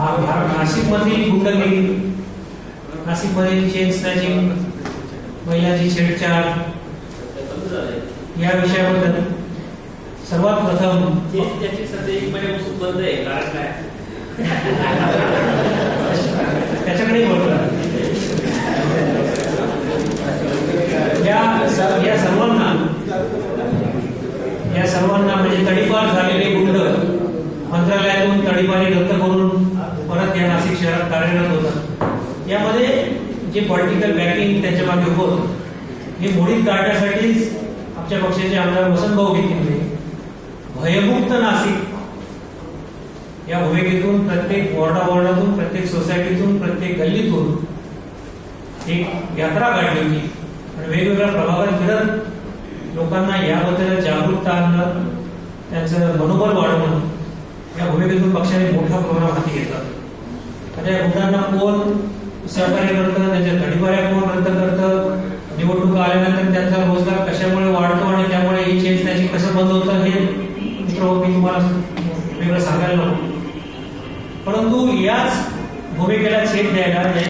नाशिकमधील गुंडगिरी नाशिकमधील chain snatching महिलांची छेडछाड या विषयाबद्दल सर्वात प्रथम त्याची सध्या एक महिन्यापासून बंद आहे कारण काय? त्याच्याकडे या सर्वांना या सर्वांना म्हणजे तडीपार झालेले गुंड मंत्रालयातून तडीपारी रद्द करून परत या नाशिक शहरात कार्यरत होतं यामध्ये जे पॉलिटिकल बॅकिंग त्याच्यामागे होत. हे मोडीत काढण्यासाठीच आमच्या पक्षाचे आमदार वसंतभाऊ घेतले भयमुक्त नाशिक या भूमिकेतून प्रत्येक वॉर्डा वॉर्डातून प्रत्येक सोसायटीतून प्रत्येक गल्लीतून एक यात्रा काढली होती. आणि वेगवेगळ्या प्रभागात फिरत लोकांना याबद्दल जागरूकता आणणं त्यांचं मनोबल वाढवणं या भूमिकेतून पक्षाने मोठा प्रमाणात हाती घेतला. आता या कोण सहकार्य करतं त्यांच्या घडीपाऱ्या कोण रद्द करतं. निवडणुका आल्यानंतर त्यांचा रोजगार कशामुळे वाढतो आणि त्यामुळे ही चेंज त्याची कसं बंद होतं हे मित्र मी तुम्हाला वेगळं सांगायला नको परंतु याच भूमिकेला छेद द्यायला